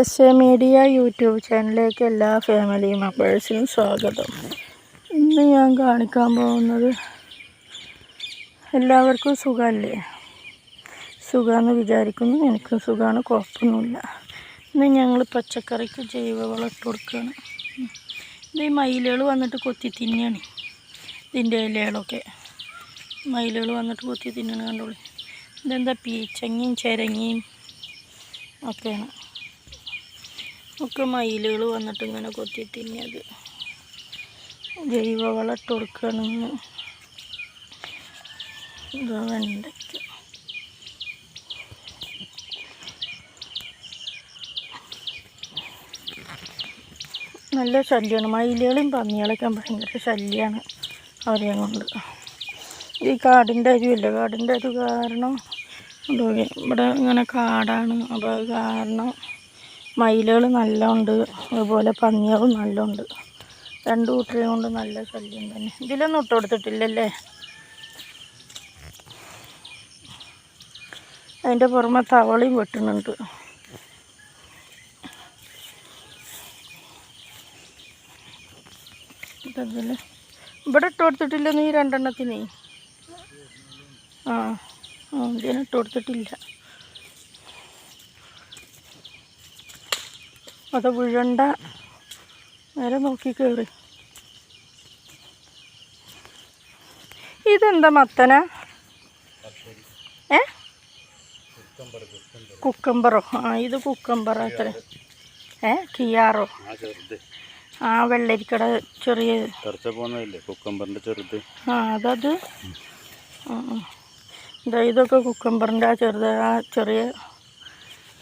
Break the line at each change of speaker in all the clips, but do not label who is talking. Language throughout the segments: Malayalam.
എസ് എ മീഡിയ യൂട്യൂബ് ചാനലിലേക്ക് എല്ലാ ഫാമിലി മെമ്പേഴ്സിനും സ്വാഗതം. ഇന്ന് ഞാൻ കാണിക്കാൻ പോകുന്നത് എല്ലാവർക്കും സുഖമല്ലേ സുഖമെന്ന് വിചാരിക്കുന്നു. എനിക്കും സുഖമാണ് കുഴപ്പമൊന്നുമില്ല. ഇന്ന് ഞങ്ങൾ പച്ചക്കറിക്ക് ജൈവവളം ഇട്ട് കൊടുക്കുകയാണ്. ഇത് ഈ മയിലുകൾ വന്നിട്ട് കൊത്തി തിന്നാണ്. ഇതിന്റെ ഇലകളൊക്കെ. മയിലുകൾ വന്നിട്ട് കൊത്തി തിന്നണ കണ്ടോളി ഇതെന്താ പീച്ചങ്ങയും ചിരങ്ങിയും ഒക്കെയാണ്. ഒക്കെ മയിലുകൾ വന്നിട്ട് ഇങ്ങനെ കൊത്തി തിന്നത് ജൈവവളം ഇട്ട് കൊടുക്കണമെന്ന് ഇതാ വെണ്ടയ്ക്ക. നല്ല ശല്യമാണ്. മയിലുകളും പന്നികളൊക്കെ ഭയങ്കര ശല്യമാണ് അവരെ കൊണ്ട്. ഈ കാടിന്റെ അരിവില്ല? കാടിന്റെ അരി കാരണം. ഇവിടെ ഇങ്ങനെ കാടാണ്. അപ്പോൾ അത് കാരണം മയിലുകൾ നല്ലതുണ്ട് അതുപോലെ പന്നികളും നല്ലതുണ്ട് രണ്ട് കൂട്ടരെയും കൊണ്ട് നല്ല ശല്യം തന്നെ. ഇതിലൊന്നും ഇട്ട് കൊടുത്തിട്ടില്ലല്ലേ? അതിന്റെ പുറമെ തവളയും വെട്ടുന്നുണ്ട്. ഇവിടെ ഇട്ട് കൊടുത്തിട്ടില്ലെന്ന് ഈ രണ്ടെണ്ണത്തിനേ? ആ ആ ഇതിന് ഇട്ട് കൊടുത്തിട്ടില്ല. അത് വിഴണ്ട. നേരെ നോക്കി കയറി ഇതെന്താ മത്തന? ഏ? കുക്കമ്പറോ. ആ ഇത് കുക്കമ്പറോ അത്ര. ഏ? കിയാറോ?
ആ
വെള്ളരിക്കട ചെറിയ
പോകുന്നതല്ലേ കുക്കമ്പറിന്റെ ചെറുത്.
ആ അതത്? ആ. ഇതൊക്കെ കുക്കമ്പറിന്റെ ആ ചെറുത് ആ ചെറിയ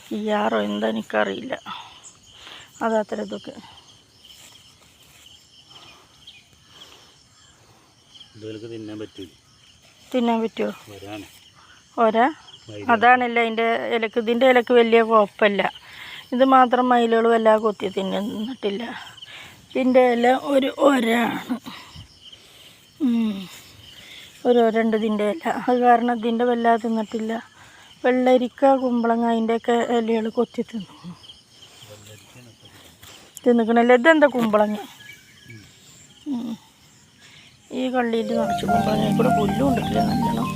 കിയാറോ എന്താ എനിക്കറിയില്ല. അതത്ര ഇതൊക്കെ.
തിന്നാൻ
പറ്റുമോ ഒരാ? അതാണല്ലോ അതിന്റെ ഇലക്ക് ഇതിന്റെ ഇലക്ക് വലിയ കുഴപ്പമില്ല. ഇത് മാത്രം മയിലുകൾ വല്ലാതെ കൊത്തി തിന്നിട്ടില്ല. ഇതിന്റെ ഇല ഒരു ഒരാണ്. ഒരു ഒരണ്ട് ഇതിന്റെ ഇല. അത് കാരണം ഇതിന്റെ വല്ലാതെ തിന്നിട്ടില്ല. വെള്ളരിക്ക കുമ്പളങ്ങ അതിന്റെയൊക്കെ ഇലകൾ കൊത്തി തിന്നു. തിന്നിക്കണല്ലേ? ഇതെന്താ കുമ്പളങ്ങ. ഈ കള്ളിയിൽ നിറച്ച് കുമ്പളങ്ങ. കൂടെ പുല്ലും ഉണ്ടിട്ടില്ല നല്ലോണം.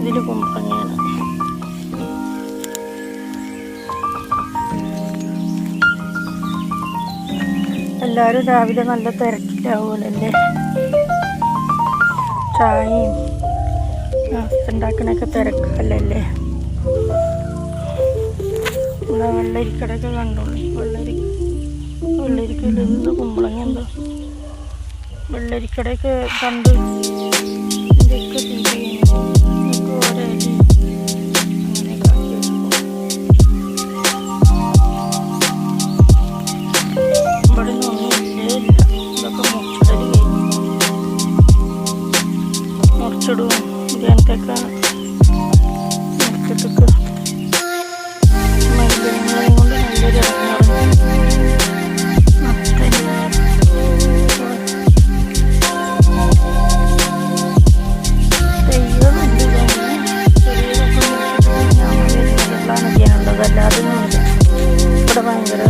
ഇതിൽ കുമ്പളങ്ങയാണ്. എല്ലാവരും രാവിലെ നല്ല തിരക്കിലാവുമല്ലേ ചായയും ഉണ്ടാക്കണൊക്കെ തിരക്കല്ലല്ലേ? വെള്ളരിക്കടൊക്കെ കണ്ടോളൂ വെള്ളരി വെള്ളരിക്കയിൽ എന്ത് കുമ്പളങ്ങ എന്താ? വെള്ളരിക്കടയൊക്കെ കണ്ട് ഇതൊക്കെ തീരെ ഇതൊക്കെ ഓരോ ഇല അങ്ങനെയൊക്കെ ആക്കി വെക്കും. ചെയ്യാനുള്ളത് അല്ലാതെ ഇവിടെ ഭയങ്കര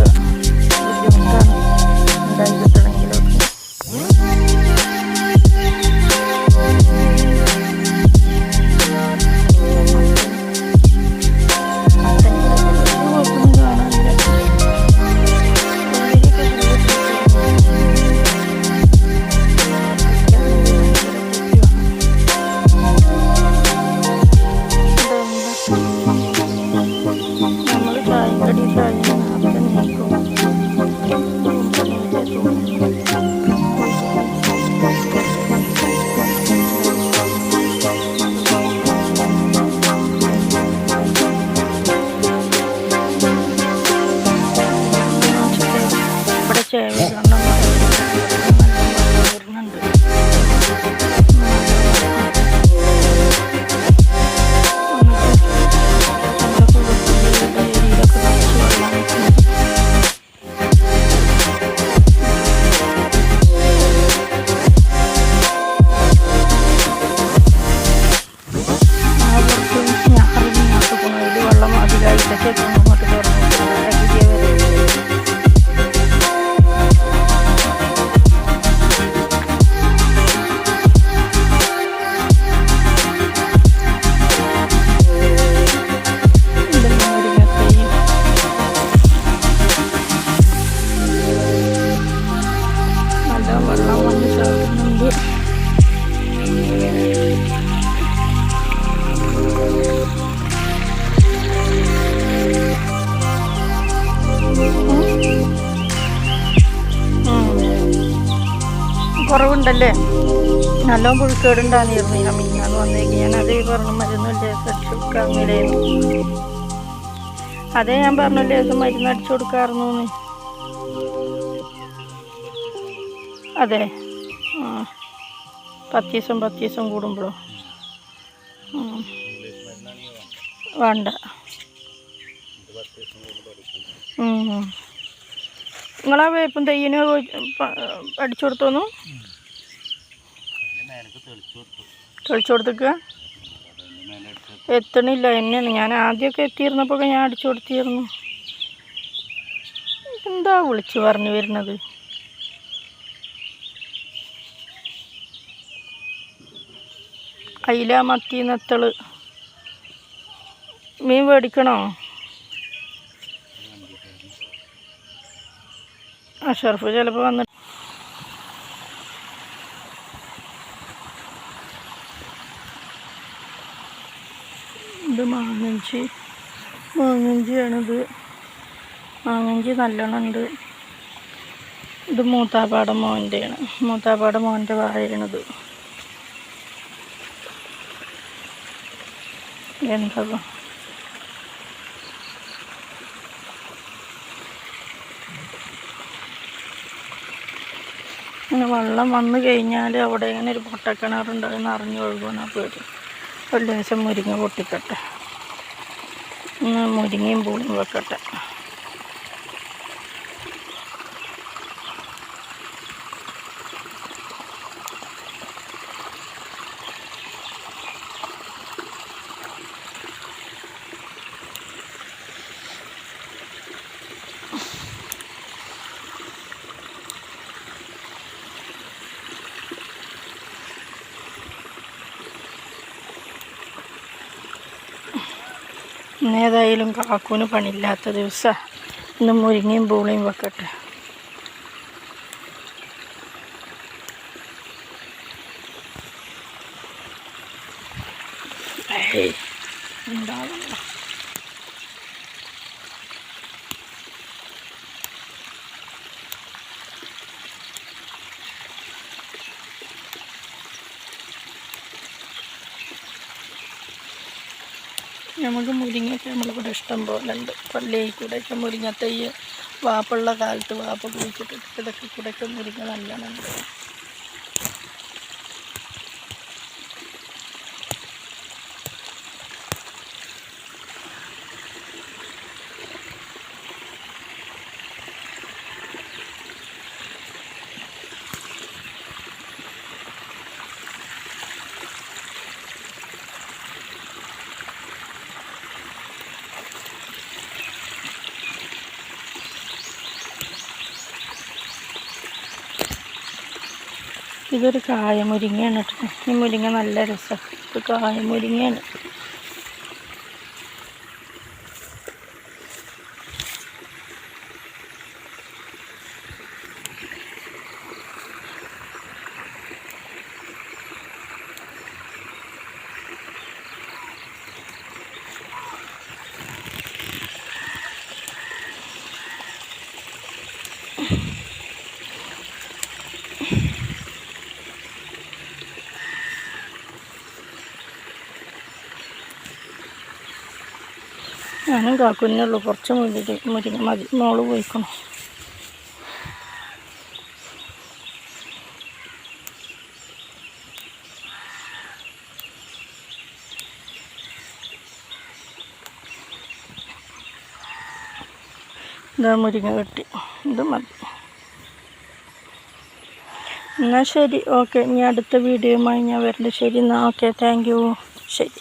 ഉണ്ടല്ലേ നല്ലോ പുഴുക്കേടുണ്ടായിരുന്നു ഞാൻ മിന്നാന്ന് വന്നേക്ക്. ഞാൻ അതേ പറഞ്ഞു മരുന്ന് അടിച്ചു കൊടുക്കാങ്ങില്ലായിരുന്നു അതേ ഞാൻ പറഞ്ഞല്ലേ അത് മരുന്ന് അടിച്ചു കൊടുക്കാറുന്നു അതെ. പത്ത് ദിവസം പത്ത് ദിവസം കൂടുമ്പോഴോ. വേണ്ട. നിങ്ങളാ വേപ്പും തെയ്യന് അടിച്ചു കൊടുത്തോന്നു?
തെളിച്ചു കൊടുത്തു
തെളിച്ചു കൊടുത്തേക്കുക എത്തണില്ല എന്നെയാണ്. ഞാൻ ആദ്യമൊക്കെ എത്തിയിരുന്നപ്പോൾ ഞാൻ അടിച്ചു കൊടുത്തിരുന്നു. എന്താ വിളിച്ചു പറഞ്ഞു വരുന്നത്? അയില മത്തി നെത്തൾ മീൻ മേടിക്കണോ അഷർഫ് ചിലപ്പോൾ വന്നിട്ട് ഇത് മാങ്ങഞ്ചി. മാങ്ങഞ്ചിയാണിത്. മാങ്ങഞ്ചി നല്ലോണം ഉണ്ട് ഇത് മൂത്താപ്പാട മോന്റെയാണ് മൂത്താപ്പാട മോന്റെ വാഴയാണിത് എന്താ ഇങ്ങനെ വെള്ളം വന്നു കഴിഞ്ഞാൽ അവിടെ ഇങ്ങനെ ഒരു പൊട്ടക്കിണറുണ്ട്. അറിഞ്ഞു ഒഴുകുന്ന പേടി. ഒരു ദിവസം മുരിങ്ങ പൊട്ടിക്കട്ടെ. മുരിങ്ങയും പൂളിയും വെക്കട്ടെ. ഇന്ന് ഏതായാലും കാക്കൂന് പണിയില്ലാത്ത ദിവസമാണ് ഇന്ന് മുരിങ്ങയും പൂളിയും വെക്കട്ടെ. ഏയ്, നമുക്ക് മുരിങ്ങയൊക്കെ നമ്മളിവിടെ ഇഷ്ടം പോലെ ഉണ്ട് പള്ളിയിൽ കൂടെയൊക്കെ മുരിങ്ങ തയ്യ് വാപ്പുള്ള കാലത്ത് വാപ്പ കുഴിച്ചിട്ട് ഇതൊക്കെ കൂടെയൊക്കെ മുരിങ്ങ നല്ലോണം ഇതൊരു കായമുരിങ്ങയാണ് കേട്ടോ. ഈ മുരിങ്ങ നല്ല രസം. ഇത് കായ ഞാനും കാക്കുന്നേ ഉള്ളൂ. കുറച്ച് മുരിങ്ങ മുരിങ്ങ മതി. മോൾ പോയിക്കണം. ഇതാ മുരിങ്ങ കെട്ടി. ഇത് മതി. എന്നാൽ ശരി. ഓക്കെ. ഇനി അടുത്ത വീഡിയോയുമായി ഞാൻ വരണ്ട്. ശരി. എന്നാൽ ഓക്കെ. Thank you. ശരി.